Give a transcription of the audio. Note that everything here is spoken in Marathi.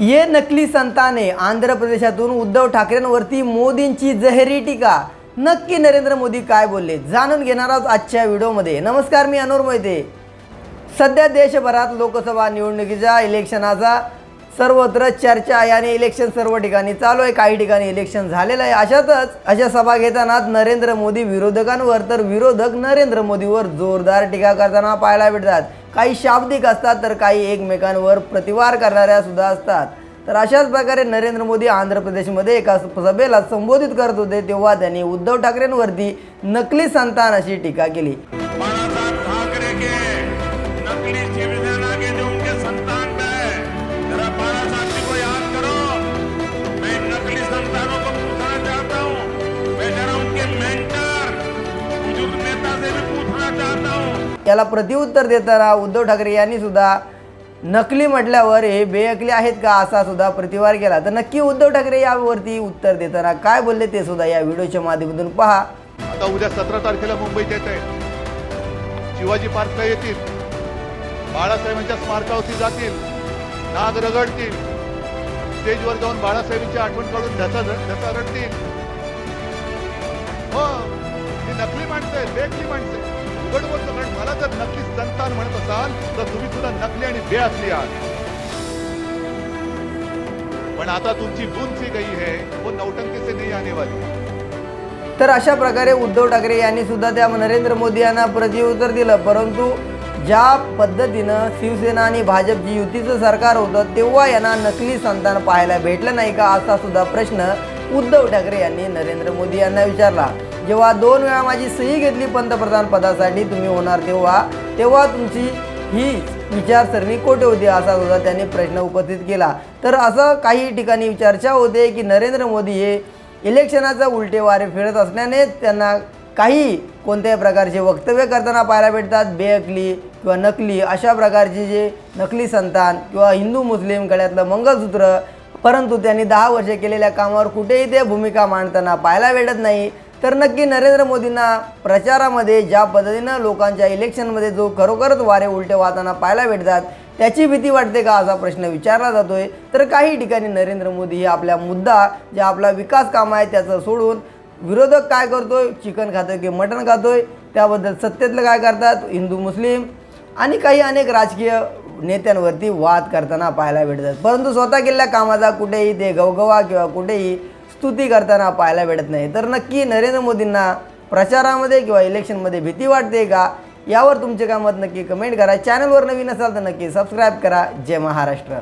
ये नकली संताने आंध्र प्रदेशातून उद्धव ठाकरेंवरती मोदींची जहेरी टीका. नक्की नरेंद्र मोदी काय बोलले? जाणून घेणार आहोत आजच्या व्हिडिओमध्ये. नमस्कार मी अनोर मोहिते. सध्या देशभरात लोकसभा निवडणुकीच्या इलेक्शनाचा सर्वत्र चर्चा आहे आणि इलेक्शन सर्व ठिकाणी चालू आहे. काही ठिकाणी इलेक्शन झालेलं आहे. अशातच अशा सभा घेतानाच नरेंद्र मोदी विरोधकांवर तर विरोधक नरेंद्र मोदीवर जोरदार टीका करताना पाहायला भेटतात काही शाब्दिक असतात तर काही एकमेकांवर प्रतिवार करणाऱ्या सुद्धा असतात. तर अशाच प्रकारे नरेंद्र मोदी आंध्र प्रदेशमध्ये एका सभेला संबोधित करत होते तेव्हा त्यांनी उद्धव ठाकरेंवरती नकली संतान अशी टीका केली. याला प्रतिउत्तर देताना उद्धव ठाकरे यांनी सुद्धा नकली म्हटल्यावर हे बेअकली आहेत का असा सुद्धा प्रतिवार केला. तर नक्की उद्धव ठाकरे यावरती उत्तर देताना काय बोलले ते सुद्धा या व्हिडिओच्या माध्यमातून पहा. आता उद्या सतरा तारखेला मुंबईत येत आहे. शिवाजी पार्कला येतील. बाळासाहेबांच्या स्मारकावरती जातील. नाग रगडतील. स्टेजवर जाऊन बाळासाहेबांची आठवण काढून त्याचा त्याचा रडतील. हो ही नकली माणसं आहेत बेकली माणसं उघड बोलतो नकली म्हणत असाल तर तुम्ही सुद्धा नकली आणि बेअसली आहात. पण आता तुमची बुंची गई है वो नौटंकी से नहीं आने वाली तर अशा प्रकारे उद्धव ठाकरे यांनी सुद्धा त्या नरेंद्र मोदी यांना प्रत्युत्तर दिलं. परंतु ज्या पद्धतीनं शिवसेना आणि भाजपची युतीचं सरकार होतं तेव्हा यांना नकली संतान पाहायला भेटलं नाही का असा सुद्धा प्रश्न उद्धव ठाकरे यांनी नरेंद्र मोदी यांना विचारला. जेव्हा दोन वेळा माझी सही घेतली पंतप्रधान पदासाठी तुम्ही होणार तेव्हा तेव्हा तुमची ही विचारसरणी कोठे होती असा सुद्धा त्यांनी प्रश्न उपस्थित केला. तर असं काही ठिकाणी चर्चा होते की नरेंद्र मोदी हे इलेक्शनाचा उलटे वारे फिरत असल्याने त्यांना काही कोणत्याही प्रकारचे वक्तव्य करताना पाहायला भेटतात. बेअकली किंवा नकली अशा प्रकारचे जे नकली संतान किंवा हिंदू मुस्लिम गळ्यातलं मंगळसूत्र परंतु त्यांनी दहा वर्ष केलेल्या कामावर कुठेही ते भूमिका मांडताना पाहायला भेटत नाही. तर नक्की नरेंद्र मोदींना प्रचारामध्ये ज्या पद्धतीनं लोकांच्या इलेक्शनमध्ये जो खरोखरच वारे उलटे वाहताना पाहायला भेटतात त्याची भीती वाटते का असा प्रश्न विचारला जातोय. तर काही ठिकाणी नरेंद्र मोदी हे आपला मुद्दा जे आपला विकास काम आहे त्याचं सोडून विरोधक काय करतोय? चिकन खातोय की मटण खातोय? त्याबद्दल सत्तेतलं काय करतात? हिंदू मुस्लिम आणि काही अनेक राजकीय नेत्यांवरती वाद करताना पाहायला भेटतात. परंतु स्वतः केलेल्या कामाचा कुठेही ते गवगवा किंवा कुठेही स्तुती करताना पाहायला भेटत नाही. तर नक्की नरेंद्र मोदींना प्रचारामध्ये किंवा इलेक्शनमध्ये भीती वाटते का? यावर तुमचे काय मत नक्की कमेंट करा. चॅनलवर नवीन असाल तर नक्की सबस्क्राईब करा. जय महाराष्ट्र.